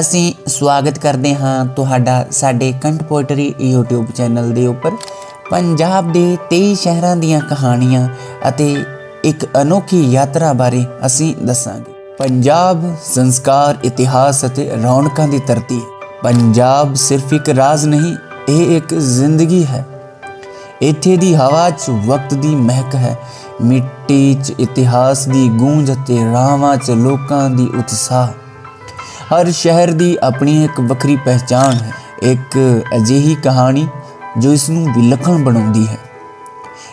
ਅਸੀਂ ਸਵਾਗਤ ਕਰਦੇ ਹਾਂ ਤੁਹਾਡਾ ਸਾਡੇ ਕੰਟ ਪੋਇਟਰੀ YouTube ਚੈਨਲ ਦੇ ਉੱਪਰ। ਪੰਜਾਬ ਦੇ 23 ਸ਼ਹਿਰਾਂ ਦੀਆਂ ਕਹਾਣੀਆਂ ਅਤੇ ਇੱਕ ਅਨੋਖੀ ਯਾਤਰਾ ਬਾਰੇ ਅਸੀਂ ਦੱਸਾਂਗੇ। ਪੰਜਾਬ ਸੰਸਕਾਰ, ਇਤਿਹਾਸ ਅਤੇ ਰੌਣਕਾਂ ਦੀ ਧਰਤੀ ਪੰਜਾਬ ਸਿਰਫ ਇੱਕ ਰਾਜ ਨਹੀਂ, ਇਹ ਇੱਕ ਜ਼ਿੰਦਗੀ ਹੈ। ਇੱਥੇ ਦੀ ਹਵਾ 'ਚ ਵਕਤ ਦੀ ਮਹਿਕ ਹੈ। ਮਿੱਟੀ 'ਚ ਇਤਿਹਾਸ ਦੀ ਗੂੰਜ ਅਤੇ ਰਾਵਾਂ 'ਚ ਲੋਕਾਂ ਦੀ ਉਤਸ਼ਾਹ। ਹਰ ਸ਼ਹਿਰ ਦੀ ਆਪਣੀ ਇੱਕ ਵੱਖਰੀ ਪਹਿਚਾਣ ਹੈ, ਇੱਕ ਅਜਿਹੀ ਕਹਾਣੀ ਜੋ ਇਸ ਨੂੰ ਵਿਲੱਖਣ ਬਣਾਉਂਦੀ ਹੈ।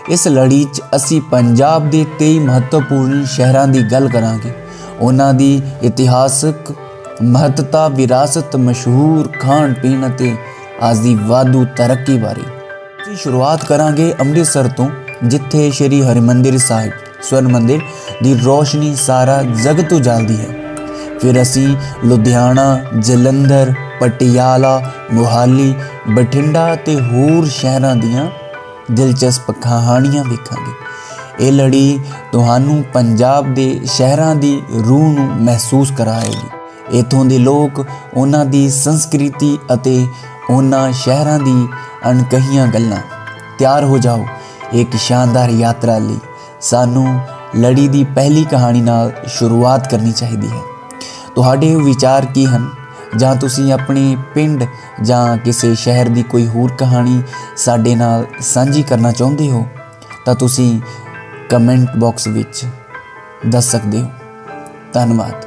ਇਸ ਲੜੀ 'ਚ ਅਸੀਂ ਪੰਜਾਬ ਦੇ 23 ਮਹੱਤਵਪੂਰਨ ਸ਼ਹਿਰਾਂ ਦੀ ਗੱਲ ਕਰਾਂਗੇ। ਉਹਨਾਂ ਦੀ ਇਤਿਹਾਸਕ ਮਹੱਤਤਾ, ਵਿਰਾਸਤ, ਮਸ਼ਹੂਰ ਖਾਣ ਪੀਣ ਅਤੇ ਅੱਜ ਦੀ ਵਾਧੂ ਤਰੱਕੀ ਬਾਰੇ। ਅਸੀਂ ਸ਼ੁਰੂਆਤ ਕਰਾਂਗੇ ਅੰਮ੍ਰਿਤਸਰ ਤੋਂ, ਜਿੱਥੇ ਸ਼੍ਰੀ ਹਰਿਮੰਦਰ ਸਾਹਿਬ, ਸਵਰਨ ਮੰਦਿਰ ਦੀ ਰੋਸ਼ਨੀ ਸਾਰਾ ਜਗ ਤੋਂ ਜਲਦੀ ਹੈ। ਫਿਰ ਅਸੀਂ ਲੁਧਿਆਣਾ, ਜਲੰਧਰ, ਪਟਿਆਲਾ, ਮੁਹਾਲੀ, ਬਠਿੰਡਾ ਤੇ ਹੋਰ ਸ਼ਹਿਰਾਂ ਦੀਆਂ ਦਿਲਚਸਪ ਕਹਾਣੀਆਂ ਵੇਖਾਂਗੇ। ਇਹ ਲੜੀ ਤੁਹਾਨੂੰ ਪੰਜਾਬ ਦੇ ਸ਼ਹਿਰਾਂ ਦੀ ਰੂਹ ਨੂੰ ਮਹਿਸੂਸ ਕਰਾਏਗੀ। ਇਥੋਂ ਦੇ ਲੋਕ ਉਹਨਾਂ ਦੀ ਸੰਸਕ੍ਰਿਤੀ ਅਤੇ ਉਹਨਾਂ ਸ਼ਹਿਰਾਂ ਦੀ ਅਣਕਹੀਆਂ ਗੱਲਾਂ। ਤਿਆਰ ਹੋ ਜਾਓ ਇੱਕ ਸ਼ਾਨਦਾਰ ਯਾਤਰਾ ਲਈ। ਸਾਨੂੰ ਲੜੀ ਦੀ ਪਹਿਲੀ ਕਹਾਣੀ ਨਾਲ ਸ਼ੁਰੂਆਤ ਕਰਨੀ ਚਾਹੀਦੀ ਹੈ। ਤੁਹਾਡੇ ਵਿਚਾਰ ਕੀ ਹਨ? ਜਾਂ ਤੁਸੀਂ ਆਪਣੇ ਪਿੰਡ ਜਾਂ ਕਿਸੇ ਸ਼ਹਿਰ ਦੀ ਕੋਈ ਹੋਰ ਕਹਾਣੀ ਸਾਡੇ ਨਾਲ ਸਾਂਝੀ ਕਰਨਾ ਚਾਹੁੰਦੇ ਹੋ, ਤਾਂ ਤੁਸੀਂ ਕਮੈਂਟ ਬਾਕਸ ਵਿੱਚ ਦੱਸ ਸਕਦੇ ਹੋ। ਧੰਨਵਾਦ।